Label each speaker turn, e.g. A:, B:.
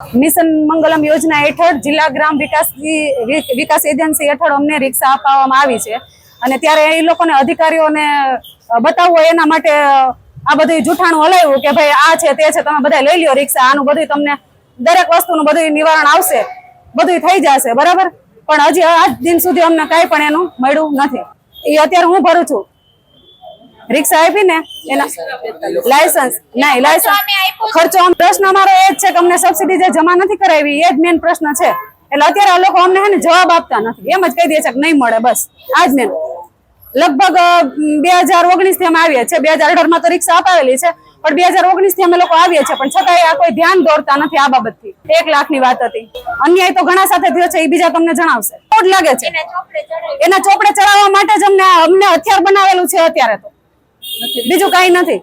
A: Mission Mangalam યોજના હેઠળ જિલ્લા ગ્રામ વિકાસ વિકાસ એજન્સી હેઠળ અમને રિક્ષા આપવામાં આવી છે. અને ત્યારે એ લોકોને અધિકારીઓને બતાવવું એના માટે આ બધું જૂઠાણું હલાવ્યું કે ભાઈ આ છે, તે છે, તમે બધા લઈ લ્યો રિક્ષા, આનું બધું તમને દરેક વસ્તુનું બધું નિવારણ આવશે બધું થઈ જશે, બરાબર? પણ હજી આજ દિન સુધી અમને કાંઈ પણ એનું મળ્યું નથી. એ અત્યારે હું ભરું છું. રિક્ષા આપી ને એના લાયસન્સ નહીં લાયસન્સ ખર્ચો આમ પ્રશ્ન અમારો એ જ છે કે અમને સબસિડી જે જમા નથી કરાવી એ જ મેન પ્રશ્ન છે. એટલે અત્યારે આ લોકો અમને હે ને જવાબ આપતા નથી. એમ જ કહી દે છે કે નહીં મળે બસ. આજ મેન લગભગ બે હજાર ઓગણીસથી અમે આવીએ છીએ. બે હજાર અઢારમાં તો રિક્ષા અપાવેલી છે પણ બે હજાર ઓગણીસથી અમે લોકો આવીએ છીએ. પણ છતાંય આ કોઈ ધ્યાન દોરતા નથી આ બાબતથી. એક લાખની વાત હતી. અન્યાય તો ઘણા સાથે થયો છે એ બીજા તમને જણાવશે. ખોટ લાગે છે. એના ચોપડે ચડાવવા માટે જ અમને અમને હથિયાર બનાવેલું છે અત્યારે તો. બીજું કઈ નથી.